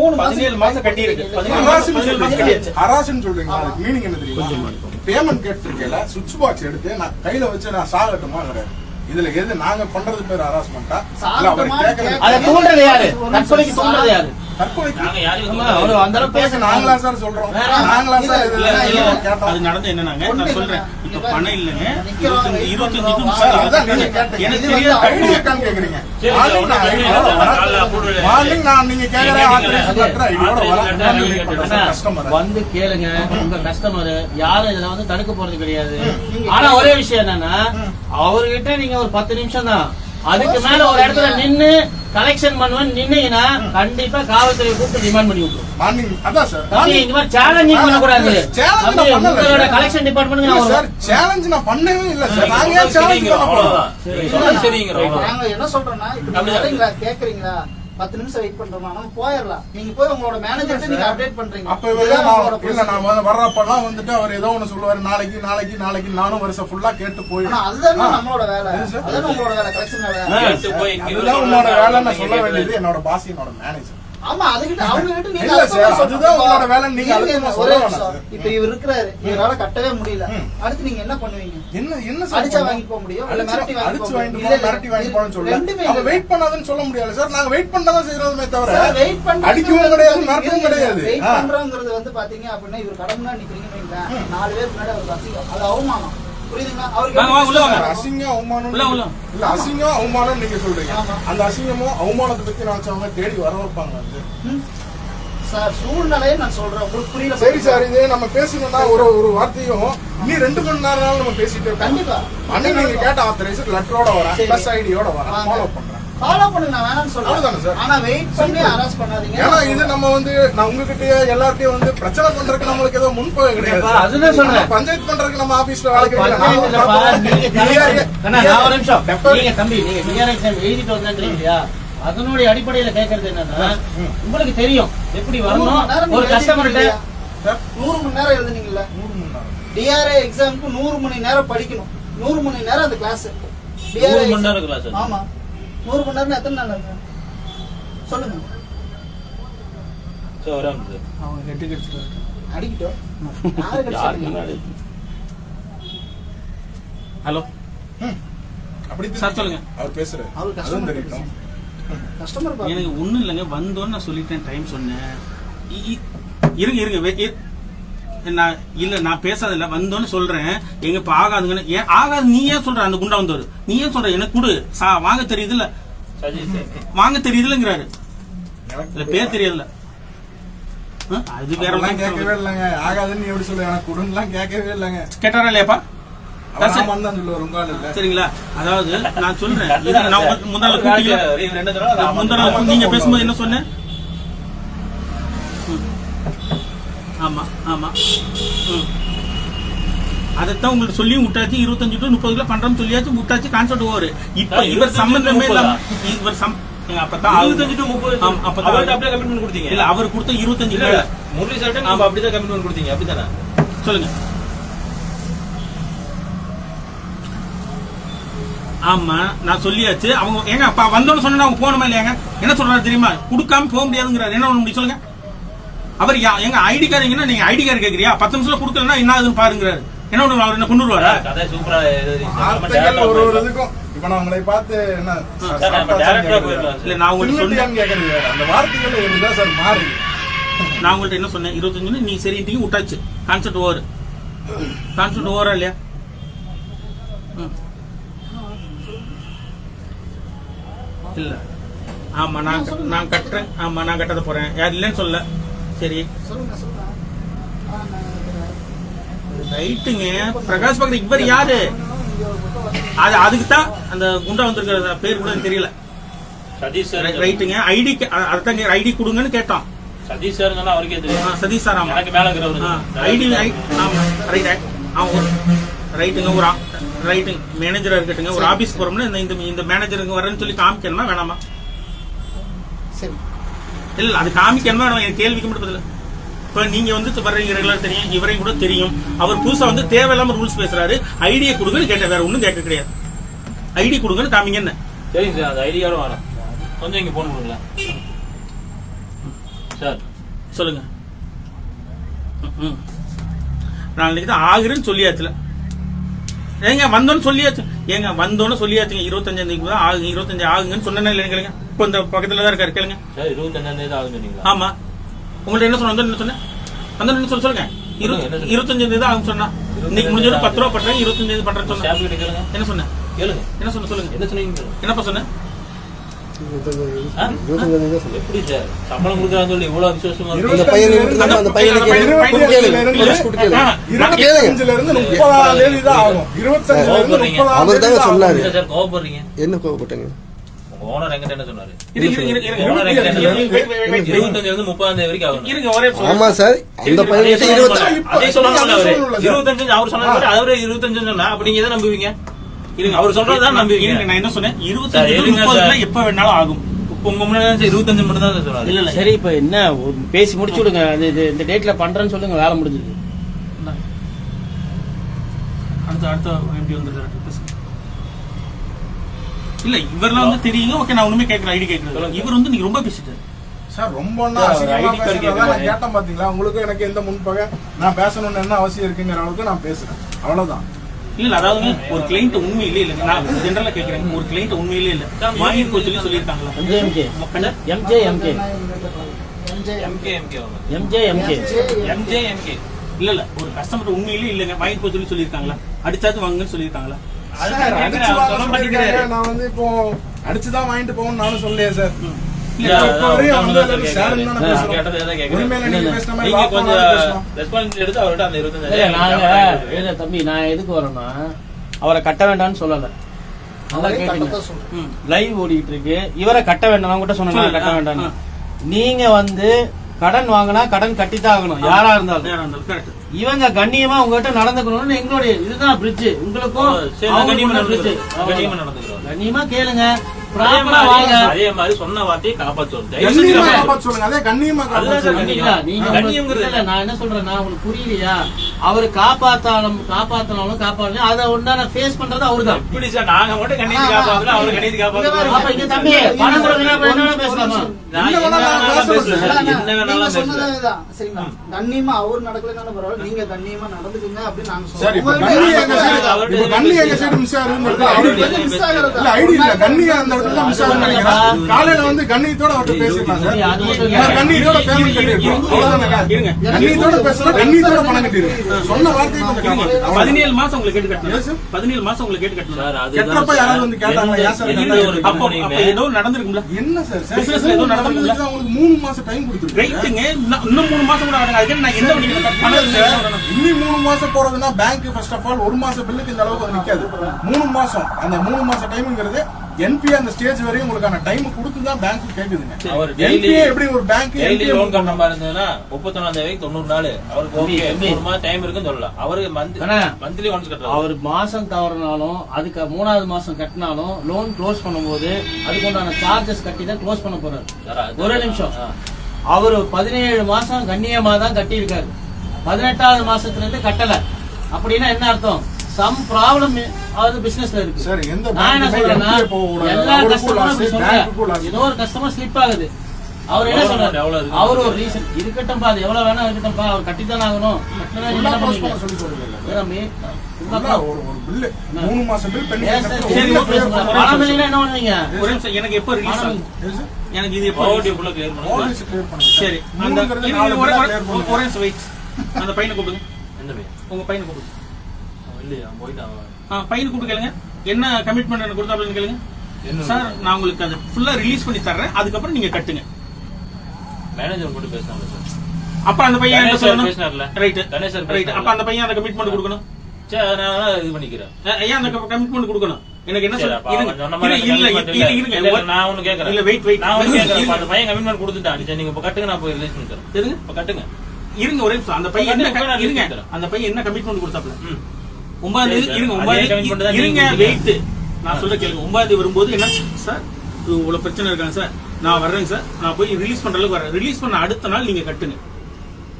மூணு மாசம் பதினேழு மாசம் கட்டி இருக்கு மாசம் சொல்றீங்க. மீனிங் என்ன தெரியுமா? பேமெண்ட் கேட்டிருக்கேல சுவிட்ச் பாக்ஸ் எடுத்து நான் கையில வச்சு நான் சாகட்டுமா கிடையாது இதுல எது நாங்க பண்றது பேர் ஹராஸ்மெண்டா இல்ல அவர் கேட்கறது அதை தூண்டுறது யாரு? தற்கொலைக்கு தூண்டுறது யாரு? நாங்களா சார் சொல்றோம். நாங்களா சார் அது நடந்து என்னன்னாங்க? நான் சொல்றேன். இப்ப பணம் இல்லைங்க இருபத்தஞ்சு சார் எனக்கு தெரியாது. கேக்குறீங்க. மார்னிங் நான் நீங்க கேக்குற வந்து கேளுங்க. உங்க கஸ்டமர் யாரும் இதுல வந்து தடுக்க போறது கிடையாது. ஆனா ஒரே விஷயம் என்னன்னா அவர்கிட்ட நீங்க ஒரு பத்து நிமிஷம் தான் அதுக்கு மேல ஒரு இடத்துல நின்னு கலெக்ஷன் பண்ணுவேன். நின்னீங்கன்னா கண்டிப்பா காவல்துறை கூப்பிட்டு டிமாண்ட் பண்ணி விட்டுரும். மார்னிங் அதான் சார் தம்பி, இந்த மாதிரி சேலஞ்சிங் பண்ணக்கூடாது. உங்களோட. கலெக்ஷன் டிபார்ட்மெண்ட் நான் சார் சேலஞ்ச் நான் பண்ணவே இல்ல நீங்க சேலஞ்ச் பண்ண போறோம்? என்ன. வரீங்களா கேக்குறீங்களா? பத்து நிமிஷம் வெயிட் பண்றோமா? நம்ம போயிடலாம். நீங்க போய் உங்களோட மேனேஜர் நீங்க அப்டேட் பண்றீங்க. அப்ப இவரு இதுதான் நான் உங்களோட இல்ல நான் வர்றப்பெல்லாம் வந்துட்டு அவர் ஏதோ ஒண்ணு சொல்லுவாரு. நாளைக்கு நாளைக்கு நாளைக்கு நானும் வருஷம் ஃபுல்லா கேட்டு போயிடும் அதுதானே. நம்மளோட வேலை. அதுதானே உங்களோட வேலை கலெக்ஷன் வேலை. போய் அதுதான் உன்னோட சொல்றாரு, வேலை நான் சொல்ல. வேண்டியது என்னோட பாஸ் என்னோட மேனேஜர் ஆமா அதுகிட்ட அவங்க கிட்ட நீங்க அதுதான் உங்களோட வேலை, நீங்க ஒரே இப்ப இவர் இருக்கிறாரு இவரால கட்டவே முடியல. அடுத்து நீங்க என்ன பண்ணுவீங்க என்ன என்ன அடிச்சா? வாங்கிட்டு போக முடியும் இல்ல மிரட்டி அடிச்சு போக முடியும் போகணும், மிரட்டி வாங்கிட்டு போகணும்னு சொல்லல. ரெண்டுமே அவங்க. வெயிட் பண்ணாதுன்னு சொல்ல முடியாது சார் நாங்க வெயிட் பண்ணதான் செய்யறதுமே தவிர wait பண்றது அடிக்கவும் கிடையாது மிரட்டவும் கிடையாது வெயிட். பண்றோங்கிறது வந்து பாத்தீங்க அப்படின்னா இவர் கடமைனா நிக்கிறீங்கன்னு வைங்களேன். நாலு பேர் முன்னாடி அவருக்கு அசிங்கம் அது அவமானம் அசிங்கம் அவமானம் நீங்க சொல்றீங்க. அந்த அசிங்கமும் அவமானத்தை பத்தி நினைச்சவங்க தேடி வர வைப்பாங்க. சார் சூழ்நிலையை நான் சொல்றேன். உங்களுக்கு புரியல. சரி சார் இது நம்ம பேசணும்னா ஒரு ஒரு வார்த்தையும் நீ ரெண்டு மணி நேரம் நம்ம பேசிட்டே கண்டிப்பா. அன்னைக்கு நீங்க கேட்ட ஆத்தரைசர் லெட்டரோட வரேன். பிளஸ் ஐடியோட வரேன் ஃபாலோ பண்றேன் ஃபாலோ பண்ணுங்க நான் வேணாம்னு சொல்றேன். சார்? ஆனா வெயிட் பண்ணி அரெஸ்ட் பண்ணாதீங்க. ஏன்னா இது நம்ம வந்து நான் உங்ககிட்டயே எல்லார்ட்டையும் வந்து பிரச்சனை பண்றதுக்கு நம்மளுக்கு ஏதோ முன்பகை கிடையாது. அதுதான் பஞ்சாயத்து பண்றதுக்கு நம்ம ஆபீஸ்ல வேலை கிடையாது. நீங்க தம்பி நீங்க DRX எழுதிட்டு வந்தேன்றீங்க இல்லையா? அதனுடைய அடிப்படையில கேக்குறது என்னன்னா. உங்களுக்கு தெரியும் எப்படி நூறு மணி நேரம் வரணும் ஒரு கஸ்டமர்கிட்ட. நூறு மணி நேரம் எழுதுனீங்கல்ல? டிஆர்ஏ எக்ஸாமுக்கு நூறு மணி நேரம் படிக்கணும். நூறு மணி நேரம் அந்த கிளாஸ் நூறு மணி நேரம் அது. ஆமா. நூறு மணி நேரம் எத்தனை நாள் இருக்கு சொல்லுங்க. ஒரே நிமிஷம். அவங்க கெட்டு கெடுத்துட்டு அடிக்கிட்டோம்? ஹலோ? அப்படி சார், சொல்லுங்க. அவர் பேசுறாரு. அவரு கஸ்டமர் கஸ்டமர் எனக்கு ஒண்ணும் இல்லைங்க. வந்தோன்னு நான் சொல்லிட்டேன். டைம் சொன்னேன். இருங்க இருங்க. நான் இல்ல நான் பேசாதில்ல வந்தோன்னு சொல்றேன். எங்க இப்ப ஆகாதுங்கன்னு ஏன் ஆகாது நீ ஏன் சொல்ற? அந்த குண்டா வந்தவர். நீ ஏன் சொல்ற? எனக்கு கொடு. சா வாங்க தெரியுதுல்ல. சஜித் சார். வாங்க தெரியுதுலங்கிறாரு இல்ல பேர் தெரியல. அது வேற கேட்கவே இல்லைங்க. ஆகாதுன்னு எப்படி சொல்ல எனக்கு குடுன்னுலாம் கேட்கவே இல்லைங்க. கேட்டாரா இல்லையாப்பா? இல்ல. சரிங்களா? அதாவது நான் சொல்றேன். நான் முந்தால ஒரு நாளைக்கு கூட்டிக்கல ஒரு ரெண்டு தடவை நான் முந்தா ஆமாம் நாள் நீங்க பேசும்போது என்ன சொன்னேன்? ஆமா ஆமா. ம். அதைத்தான் உங்களுக்கு சொல்லியும் விட்டாச்சு இருபத்தஞ்சு டு முப்பது கிலோ பண்றோம்னு சொல்லியாச்சு விட்டாச்சு கான்செப்ட் ஓவர். இப்ப இவர் 25 சம்பந்தமே இல்லாம இவர் சம் அப்பதான். இருபத்தஞ்சு to முப்பது அப்பதான். அப்படியே கமிட்மெண்ட் கொடுத்தீங்க? இல்ல அவர் கொடுத்த இருபத்தஞ்சு இல்ல முரளி சார்ட்ட நம்ம அப்படிதான் கமிட்மெண்ட் கொடுத்தீங்க அப்படிதானே சொல்லுங்க. ஆமா நான் சொல்லியாச்சு. அவங்க ஏங்க அப்ப வந்தோன்னு சொன்னா அவங்க போகணுமா இல்லையாங்க? என்ன சொல்றாரு தெரியுமா? கொடுக்காம போக முடியாதுங்கிறாரு. என்ன பண்ண முடியும் சொல்லுங்க. அவர் யா- எங்க ஐடி கார்டு நீங்க ஐடி கார்டு கேக்குறியா? பத்து நிமிஷம் கொடுக்கலன்னா என்ன ஆகுதுன்னு பாருங்கிறாரு. என்ன பண்ணுவாரு அவர் என்ன கொண்டு வருவாரா? கதை சூப்பரா சார். ஒரு ஒரு. இதுக்கும். இப்ப நான் உங்களை பார்த்து என்ன சார், இல்ல நான் உங்களுக்கு சொன்னேன். சொல்லியான்னு கேக்குறது வேற. அந்த வார்த்தைகள் எப்படிதான் சார் மாறுது நான் உங்கள்ட்ட என்ன சொன்னேன்? இருபத்தஞ்சு நீ சரின்ட்டு விட்டாச்சு. கான்செப்ட் ஓவர் கான்செப்ட் ஓவரா இல்லையா? ம். இல்ல. ஆமா நான் நான் கட்டுறேன். ஆமா நான் கட்டத போறேன். யார் இல்லைன்னு சொல்ல சரி. ரைட்டுங்க பிரகாஷ் பக்கத்துல இவர் யாரு? அது அதுக்கு தான் அந்த குண்டா வந்திருக்கிற பேர் கூட தெரியல. சதீஷ் சார் ரைட்டுங்க. ஐடி அதுதான் ஐடி கொடுங்கன்னு கேட்டோம் சதீஷ் சாருங்கன்னா அவருக்கே ஆ, தெரியும் சதீஷ் சார் ஆமா. எனக்கு மேல இருக்கிறவரு. ஐடி ஆமா ரைட் ஆ ஒரு ரைட்டுங்க ஒரு ரைட்டு மேனேஜரா இருக்கட்டுங்க ஒரு ஆபீஸ் போறோம்னா இந்த இந்த இந்த மேனேஜருக்கு வரேன்னு சொல்லி காமிக்கணுமா வேணாமா? சரி. இல்ல அது காமிக்கணுமா? என் கேள்விக்கு மட்டும் பதில். இப்ப நீங்க வந்து வர்றீங்க ரெகுலர் தெரியும் இவரையும் கூட தெரியும். அவர் புதுசா வந்து தேவையில்லாம ரூல்ஸ் பேசுறாரு. ஐடியை கொடுங்கன்னு கேட்ட வேற ஒண்ணும் கேட்க கிடையாது. ஐடி கொடுங்கன்னு காமிங்க என்ன? சரிங்க சார் அந்த ஐடியாரும் வேணும் கொஞ்சம் இங்க போன் கொடுங்களேன். சார். சொல்லுங்க. ம். நாளைக்கு தான் ஆகுறேன்னு சொல்லியாச்சுல. ஏங்க வந்தோன்னு சொல்லியாச்சு. ஏங்க வந்தோன்னு சொல்லியாச்சுங்க. இருபத்தஞ்சாம் தேதி தான் ஆகுங்க இருபத்தஞ்சு ஆகுங்கன்னு சொன்னேன்னு இல்லைங்க? இப்போ இந்த பக்கத்துல தான் இருக்காரு கேளுங்க. சார் இருபத்தஞ்சாம் தேதி ஆகும் சொன்னீங்களா? ஆமா. உங்கள்ட்ட என்ன சொன்ன என்ன சொன்னேன். வந்தோன்னு என்ன சொல்ல சொல்லுங்க. இரு என்ன சொன்னீங்க? இருபத்தஞ்சாம் தேதி தான் ஆகும் சொன்னா இன்னைக்கு முடிஞ்சது பத்து ரூபா பண்றேன் இருபத்தஞ்சு தேதி பண்றேன்னு சொன்னேன். என்ன சொன்னேன்? கேளுங்க. என்ன சொன்ன சொல்லுங்க. என்ன சொன்னீங்க. என்னப்பா சொன்னேன்? அந்த அந்த. என்ன கோவப்படுறீங்க ஓனர் எங்கிட்ட என்ன சொன்னாரு. இருபத்தஞ்சுல இருந்து முப்பதாம் தேதி வரைக்கும் ஆகும் இருங்க ஒரே. ஆமா சார் அந்த அவரு. இருபத்தஞ்சு அவர் சொன்னாரு அவரே இருபத்தஞ்சு சொன்னா அப்ப நீங்க எதை நம்புவீங்க? இருங்க அவர் சொல்றதுதான் நம்புவீங்க. நான் என்ன சொன்னேன்? இருபத்தஞ்சு. எப்ப வேணாலும் ஆகும். உங்க முன்னாடி இருபத்தஞ்சு மட்டும் தான் சொன்னாரு. இல்ல இல்ல. சரி இப்ப என்ன பேசி முடிச்சு விடுங்க. இந்த டேட்ல பண்றேன்னு சொல்லுங்க வேலை முடிஞ்சது. அடுத்த அடுத்த எப்படி வந்துருக்காரு பேசுங்க. இல்ல இவரெல்லாம் வந்து தெரியுங்க. ஓகே நான் ஒண்ணுமே கேட்கறேன் ஐடி சொல்லுங்க. இவர் வந்து நீங்க ரொம்ப பேசிட்டாரு. சார் ரொம்ப கேட்டேன் பாத்தீங்களா? உங்களுக்கு எனக்கு எந்த முன்பகை நான் பேசணும்னு என்ன அவசியம் இருக்குங்கிற அளவுக்கு நான் பேசுறேன். அவ்வளவுதான். இல்ல அதாவது ஒரு கிளைண்ட் உண்மையிலே இல்ல. நான் ஜெனரலா கேக்குறேன் ஒரு கிளைண்ட் உண்மையிலே இல்ல. வாங்கி சொல்லி சொல்லியிருக்காங்களா? MJ MK MJ MK MJ MK MK MJ MK MJ MK இல்ல இல்ல. ஒரு கஸ்டமர் உண்மையிலே இல்லங்க. வாங்கி சொல்லி சொல்லியிருக்காங்களா? அடிச்சாச்சு வாங்குன்னு சொல்லியிருக்காங்களா? நான் வந்து இப்போ அடிச்சுதான் வாங்கிட்டு போகணும்னு நானும் சொல்லலையே சார். தம்பி நான் எதுக்கு வரேன்னா அவரை கட்ட வேண்டாம்னு சொல்லல. லைவ் ஓடிட்டு இருக்கு இவரை கட்ட வேண்டாம் கூட சொன்னேன் சொல்லுங்க. கட்ட வேண்டாம். நீங்க வந்து கடன் வாங்கினா கடன் கட்டித்தான் ஆகணும். யாரா இருந்தாலும். இவங்க கண்ணியமா உங்ககிட்ட நடந்துக்கணும்னு எங்களுடைய இதுதான் பிரிட்ஜ் உங்களுக்கும் கண்ணியமா கேளுங்க. அதே மாதிரி அதே மாதிரி சொன்ன வார்த்தையை காப்பாற்றணும் தயவு செஞ்சு கண்ணியமா காப்பாற்றணும். காப்பாற்ற சொல்லுங்க. அதே கண்ணியமா அதுதான் காப்பாற்ற சார் சொல்லுங்க. இல்ல, நீங்க கண்ணியம். உங்களுக்கு கண்ணியம்ங்கிறது இல்ல, நான் என்ன சொல்றேன்னா உங்களுக்கு புரியலையா? அவரு காப்பாத்தாலும் காப்பாத்தனாலும் காப்பாத்தலாம் அதை உண்டான ஃபேஸ் பண்றது சார் நாங்க மட்டும் அவரு அப்ப இங்க தம்பி பணம் கொடுக்கணும் என்ன பேசலாமா? என்ன வேணாலும். சரிங்களா? கண்ணியமா அவர் நடக்கலனாலும் பரவாயில்ல. நீங்க கண்ணியமா நடந்துக்குங்க அப்படின்னு நாங்க சரி சொல்றோம். கண்ணி எங்க சைடு அவர்ட்ட இப்ப கண்ணி எங்க சைடு மிஸ் ஆகுதுன்னு இடத்துல ஐடி miss ஆகுறது. இல்ல ஐடி இல்ல. கண்ணி அந்த இடத்துல தான் மிஸ் ஆகுதுன்னு நினைக்கிறேன். காலையில வந்து கண்ணியத்தோட அவர்ட்ட பேசிடலாம் சார். கண்ணியத்தோட பேமெண்ட் கட்டிருக்கோம் அவ்வளவுதானே இருங்க. கண்ணியத்தோட பேசலாம் கண்ணியத்தோட பணம் கட்டிருக்கோம் சொன்ன வார்த்தையை கொஞ்சம் காப்பாத்து பதினேழு மாசம் உங்களுக்கு கேட்டு கட்டணும். பதினேழு மாசம் உங்களுக்கு கேட்டு கட்டணும். சார் கெட்டப்ப யாராவது வந்து? ஒரு அப்போ ஏதோ நடந்திருக்கும்ல? என்ன சார்? ஏதோ நடந்திருக்குல்ல? நடந்ததுக்கு அவங்களுக்கு மூணு மாசம் டைம் கொடுத்துருக்கீங்க. ரைட்டுங்க இன்னும் மூணு மாசம் கூட ஆகுங்க அதுக்கு நான் என்ன பண்ணிக்கிறேன் இன்னும் மூணு மாசம் போறதுன்னா பேங்க் ஃபர்ஸ்ட் ஆஃப் ஆல் ஒரு மாசம் பில்லுக்கு இந்த அளவுக்கு நிக்காது. மூணு மாசம். அந்த மூணு மாசம் டைம்ங்கிறது என்பிஏ அந்த ஸ்டேஜ் வரையும் உங்களுக்கான டைம் கொடுத்து தான் பேங்க் கேக்குதுங்க. அவர் என்பிஏ எப்படி ஒரு பேங்க் டெய்லி லோன் கட்டுற மாதிரி இருந்ததுன்னா முப்பத்தொன்னாம் தேதி தொண்ணூறு நாள் அவருக்கு ஓகே. ஒரு மாதம் டைம் இருக்குன்னு சொல்லலாம். அவருக்கு மந்த். மந்த்லி ஒன்ஸ் கட்டுறாரு. அவர் மாசம் தவறினாலும் அதுக்கு மூணாவது மாசம் கட்டினாலும் லோன் க்ளோஸ் பண்ணும்போது அதுக்கு உண்டான சார்ஜஸ் கட்டி தான் க்ளோஸ் பண்ண போறாரு. ஒரு நிமிஷம். அவரு பதினேழு மாசம் கண்ணியமா தான் கட்டி இருக்காரு பதினெட்டாவது மாசத்துல இருந்து கட்டல. அப்படின்னா என்ன அர்த்தம்? சம் ப்ராப்ளம் அதாவது பிசினஸ்ல இருக்கு சரி, எந்த நான் என்ன சொல்றேன்னா. எல்லா கஸ்டமரும். ஏதோ ஒரு கஸ்டமர் ஸ்லிப் ஆகுது அவர் என்ன சொல்றாரு எவ்வளவு இருக்கு? அவர் ஒரு ரீசன் இருக்கட்டும்பா அது எவ்வளவு வேணா இருக்கட்டும்பா அவர் ஆகணும் பண்ணுவீங்க ஒரு நிமிஷம் எனக்கு எப்போ ரிலீஸ் ஆகும் எனக்கு இது எப்போ கிளியர் பண்ணுங்க சரி அந்த ஒரு- பில்லா ஒரு-. அந்த பையனை கூப்பிடுங்க உங்க பையனை கூப்பிடுங்க அவன் இல்லையா அவன் போயிட்டான் அவன். ஆ, பையனை கூப்பிட்டு கேளுங்க. என்ன கமிட்மெண்ட் எனக்கு கொடுத்தாப்லன்னு கேளுங்க. என்ன சார் நான் உங்களுக்கு அதை ஃபுல்லா ரிலீஸ் பண்ணி தர்றேன். அதுக்கப்புறம் நீங்க கட்டுங்க. மேனேஜர் மட்டும் பேசினாங்க சார் அப்ப அந்த பையன் என்ன சொல்லணும்? பேசினார்ல? Right Ganesh sir right? அப்ப அந்த பையன் அந்த கமிட்மெண்ட் கொடுக்கணும். சரி அதனால இது பண்ணிக்கிறேன். ஏன் அந்த கமிட்மெண்ட் கொடுக்கணும்? எனக்கு என்ன சொல்ல இல்ல இல்ல. இருங்க. நான் ஒண்ணு கேக்குறேன். இல்ல வெயிட் வெயிட் நான் கேட்கறேன் இப்ப அந்த பையன் கமிட்மெண்ட் கொடுத்துட்டான். சரி நீங்க இப்ப கட்டுங்க நான் போய் ரிலீஸ் பண்ணி தரேன் எதுங்க இப்ப கட்டுங்க. இருங்க ஒரே அந்த பையன் என்ன நான் இருங்க. அந்த பையன் என்ன கமிட்மெண்ட் கொடுத்தாப்ல. ஒன்பதாம் தேதி இருங்க ஒன்பதாம் இருங்க வெயிட் நான் சொல்ல கேளுங்க. ஒன்பதாம் தேதி வரும்போது என்ன? சார் இது இவ்வளவு பிரச்சனை இருக்காங்க சார். நான் வர்றேங்க சார். நான் போய் ரிலீஸ் பண்ற அளவுக்கு வரேன் ரிலீஸ் பண்ண அடுத்த நாள் நீங்க கட்டுங்க.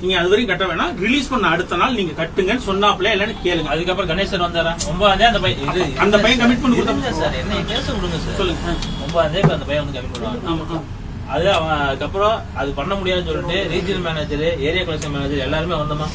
நீங்க அது வரைக்கும் கட்ட வேணாம். ரிலீஸ் பண்ண அடுத்த நாள் நீங்க கட்டுங்கன்னு சொன்னாப்ல இல்லன்னு கேளுங்க. அதுக்கப்புறம் கணேசன் வந்தாரா? ஒன்பதாம் தேதி அந்த பையன் அந்த பையன் commitment இருங்க கொடுத்தா- சார். என்ன பேச விடுங்க சார். சொல்லுங்க. ஒன்பதாம் தேதி அந்த பையன் வந்து கமிட் பண்ணுவாங்க ஆமா. அது அவன் அதுக்கப்புறம் அது பண்ண முடியாதுன்னு சொல்லிட்டு regional manager area collection manager எல்லாருமே வந்தோமா?